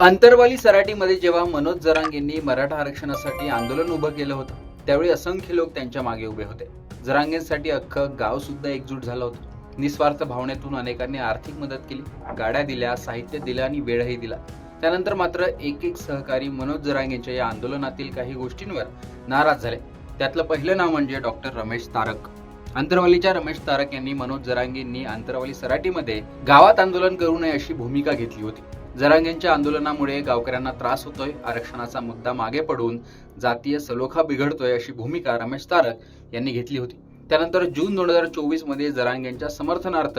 अंतरवाली सराटीमध्ये जेव्हा मनोज जरांगेंनी मराठा आरक्षणासाठी आंदोलन उभं केलं होतं त्यावेळी असंख्य लोक त्यांच्या मागे उभे होते. जरांगेंसाठी अख्खं गाव सुद्धा एकजूट झालं होतं. निस्वार्थ भावनेतून अनेकांनी आर्थिक मदत केली गाड्या दिल्या साहित्य दिलं आणि वेळही दिला. त्यानंतर मात्र एक एक सहकारी मनोज जरांगेंच्या या आंदोलनातील काही गोष्टींवर नाराज झाले. त्यातलं पहिलं नाव म्हणजे डॉक्टर रमेश तारक. अंतरवालीच्या रमेश तारक यांनी मनोज जरांगेंनी अंतरवाली सराटीमध्ये गावात आंदोलन करू नये अशी भूमिका घेतली होती. जरांगेंच्या आंदोलनामुळे गावकऱ्यांना त्रास होतोय आरक्षणाचा मुद्दा मागे पडून जातीय सलोखा बिघडतोय अशी भूमिका रमेश तारक यांनी घेतली होती. त्यानंतर जून दोन हजार चोवीसमध्ये जरांगेंच्या समर्थनार्थ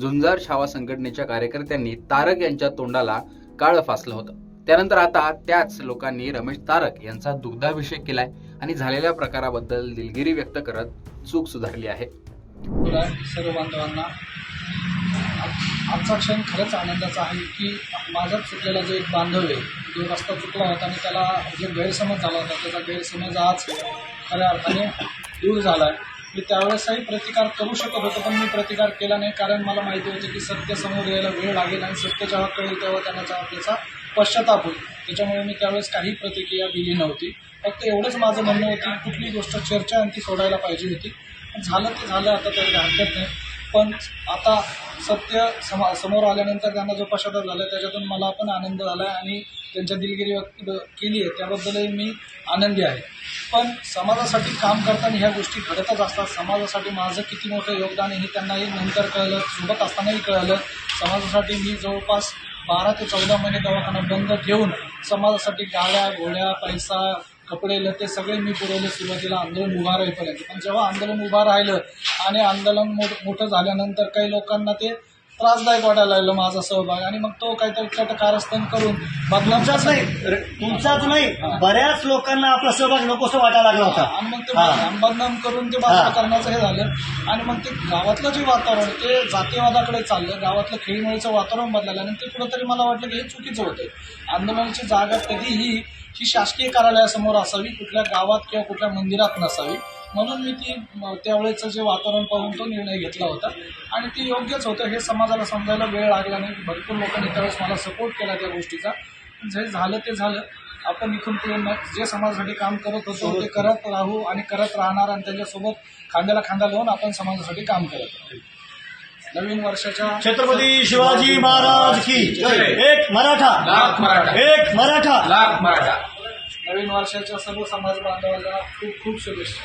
झुंजार छावा संघटनेच्या कार्यकर्त्यांनी तारक यांच्या तोंडाला काळं फासलं होतं. त्यानंतर आता त्याच लोकांनी रमेश तारक यांचा दुग्धाभिषेक केलाय आणि झालेल्या प्रकाराबद्दल दिलगिरी व्यक्त करत चूक सुधारली आहे. सर्व बांधवांना. आजचा क्षण खरंच आनंदाचा आहे की माझाच चुकलेला जो एक बांधव आहे जो रस्ता चुकला होता आणि त्याला जो गैरसमज झाला होता त्याचा गैरसमज आज खऱ्या अर्थाने दूर झाला आहे मी त्यावेळेसही प्रतिकार करू शकत होतो पण मी प्रतिकार केला नाही कारण मला माहिती होतं की सत्य समोर यायला वेळ लागेल आणि सत्य जेव्हा कळेल तेव्हा त्यांना त्याचा पश्चाताप होईल. त्याच्यामुळे मी त्यावेळेस काही प्रतिक्रिया दिली नव्हती. फक्त एवढंच माझं म्हणणं होतं की कुठली गोष्ट चर्चा आणि ती सोडायला पाहिजे होती. झालं ते झालं आता त्याला हरकत नाही. पण आता सत्य समा समोर आल्यानंतर त्यांना जो पश्चाताप झाला त्याच्यातून मला पण आनंद झाला आणि त्यांच्या दिलगिरी व्यक्त केली आहे त्याबद्दलही मी आनंदी आहे. पण समाजासाठी काम करताना ह्या गोष्टी घडतच असतात. समाजासाठी माझं किती मोठं योगदान आहे हे त्यांनाही नंतर कळलं सोबत असतानाही कळलं. समाजासाठी मी जवळपास बारा ते चौदा महिने दवाखाना बंद ठेवून समाजासाठी गाड्या घोड्या पैसा कपडे लते सगळे मी पुरवले सुरुवातीला आंदोलन उभा राहीपर्यंत. पण जेव्हा आंदोलन उभा राहिलं आणि आंदोलन मोठ मोठं झाल्यानंतर काही लोकांना ते त्रासदायक वाटायला लागलं माझा सहभाग. आणि मग तो काहीतरी कट कारस्थान करून तुमचाच नाही र- तुमचाच नाही बऱ्याच लोकांना आपला सहभाग नकोसं वाटायला लागला होता. आणि मग ते हा. बदनाम करून ते बाजूला हा. करण्याचं हे झालं. आणि मग ते गावातलं जे वातावरण ते जातीवादाकडे चाललं. गावातलं खेळीमेळीचं वातावरण बदललं आणि ते कुठंतरी मला वाटलं की हे चुकीचं होतं आंदोलनाची जागा कधीही ही शासकीय कार्यालयासमोर असावी कुठल्या गावात किंवा कुठल्या मंदिरात नसावी. म्हणून मी ती त्यावेळेचं जे वातावरण पाहून तो निर्णय घेतला होता. आणि ते योग्यच होतं हे समाजाला समजायला वेळ लागला नाही. भरपूर लोकांनी त्यावेळेस मला सपोर्ट केला त्या गोष्टीचा. जे झालं ते झालं. आपण इथून पुढे जे समाजासाठी काम करत होतो ते करत राहू आणि करत राहणार आणि त्यांच्यासोबत खांद्याला खांदा लावून आपण समाजासाठी काम करत राहू. नवीन वर्षाच्या छत्रपती शिवाजी महाराज की एक मराठा. लाख मराठा. एक मराठा. लाख मराठा. नवीन वर्षाच्या सर्व समाज बांधवांना खूप खूप शुभेच्छा.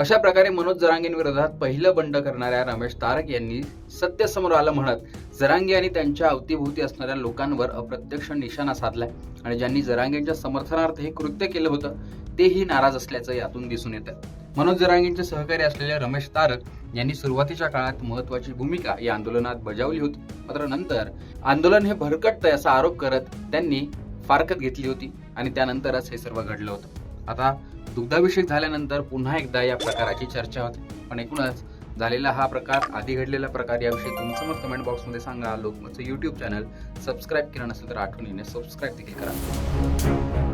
अशा प्रकारे मनोज जरांगेंविरोधात पहिलं बंड करणाऱ्या रमेश तारक यांनी सत्य समोर आलं म्हणत जरांगे आणि त्यांच्या अवतीभोवती असणाऱ्या लोकांवर अप्रत्यक्ष निशाणा साधलाय. आणि ज्यांनी जरांगेंच्या समर्थनार्थ हे कृत्य केलं होतं तेही नाराज असल्याचं यातून दिसून येतं मनोज जरांगेंचे सहकारी असलेले रमेश तारक यांनी सुरुवातीच्या काळात महत्वाची भूमिका या आंदोलनात बजावली होती. मात्र नंतर आंदोलन हे भरकटतंय असा आरोप करत त्यांनी फारकत घेतली होती आणि त्यानंतरच हे सर्व घडलं होतं. आता दुग्धाभिषेक झाल्यानंतर पुन्हा एकदा या प्रकाराची चर्चा होते. पण एकूणच झालेला हा प्रकार आधी घडलेला प्रकार याविषयी तुमचं मत कमेंट बॉक्समध्ये सांगा. लोकमतचं यूट्यूब चॅनल सबस्क्राईब केलं नसेल तर आठवणीने सबस्क्राईब देखील करा.